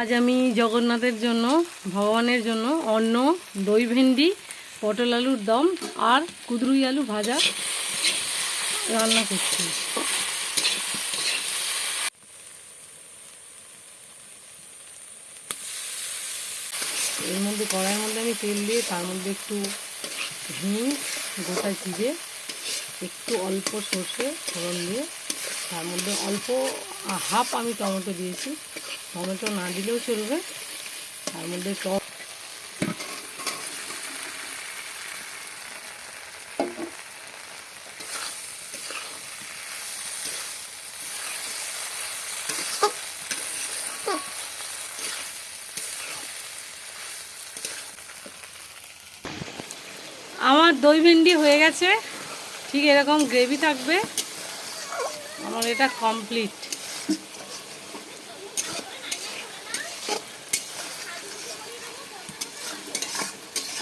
আজ আমি জগন্নাথের জন্য, ভগবানের জন্য অন্ন, দই ভেন্ডি, পটল আলুর দম আর কুদরুই আলু ভাজা রান্না করছি। এর মধ্যে কড়াইয়ের মধ্যে আমি তেল দিয়ে, তার মধ্যে একটু হিং গোটা জিরে, একটু অল্প সর্ষে, ফোড়ন দিয়ে, তার মধ্যে অল্প হাফ আমি টমেটো দিয়েছি। টমেটো না দিলেও চলবে। তার মধ্যে টক আমার দই ভেন্ডি হয়ে গেছে। ঠিক এরকম গ্রেভি থাকবে। আমার এটা কমপ্লিট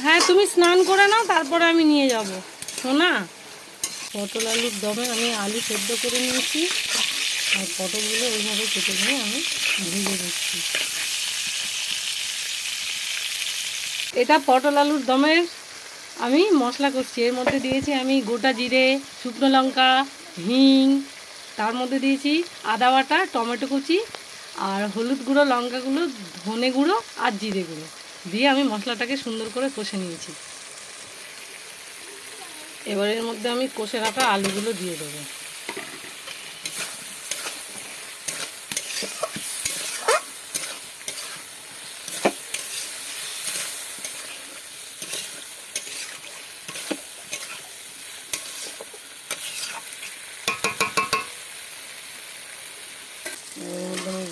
হ্যাঁ তুমি স্নান করে নাও, তারপরে আমি নিয়ে যাব। শোনা পটল আলুর দমে আমি আলু সেদ্ধ করে নিয়েছি। আর পটলগুলো ওইভাবে কেটে নিয়ে আমি ভেজে দিচ্ছি এটা পটল আলুর দমের আমি মশলা করছি। এর মধ্যে দিয়েছি আমি গোটা জিরে, শুকনো লঙ্কা, হিং, তার মধ্যে দিয়েছি আদা বাটা, টমেটো কুচি, আর হলুদ গুঁড়ো, লঙ্কা গুঁড়ো, ধনে গুঁড়ো আর জিরে গুঁড়ো। দিয়ে আমি মশলাটাকে সুন্দর করে কষে নিয়েছি। এবার এর মধ্যে আমি কষে রাখা আলুগুলো দিয়ে দেবো।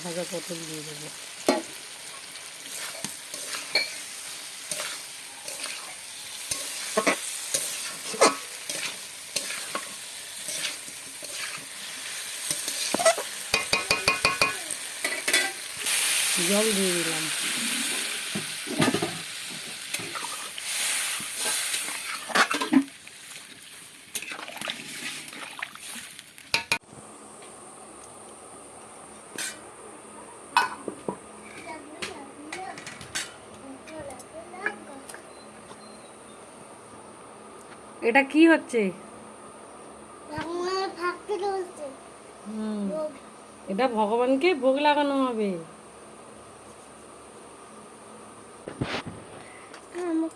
ভাজা পটল দিয়ে দেবো। জল দিয়ে দিলাম। এটা কি হচ্ছে? এটা ভগবানকে ভোগ লাগানো হবে আমাকে না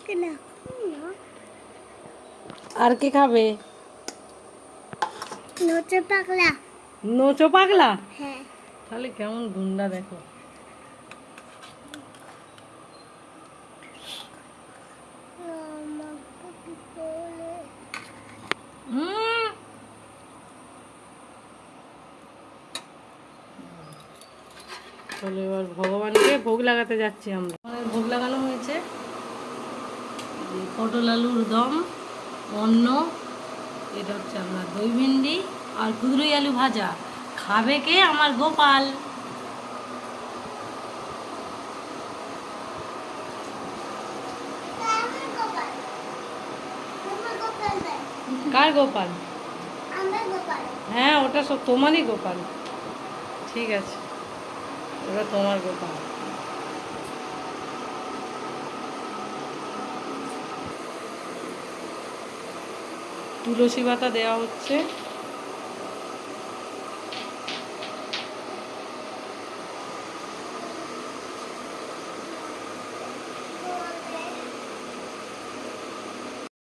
আর কে খাবে? নচে পাগলা। নোচো পাগলা? হ্যাঁ। তাহলে কেমন গুন্ডা দেখো। চলো এবার ভগবানকে ভোগ লাগাতে যাচ্ছি আমরা। ভোগ লাগানো পটল আলুর দম, অন্ন, এটা হচ্ছে আপনার দই ভিন্ডি আর কুদরুই আলু ভাজা। খাবে কে? আমার গোপাল। কার গোপাল? হ্যাঁ ওটা সব তোমারই গোপাল। ঠিক আছে, ওটা তোমার গোপাল। তুলসী পাতা দেওয়া হচ্ছে।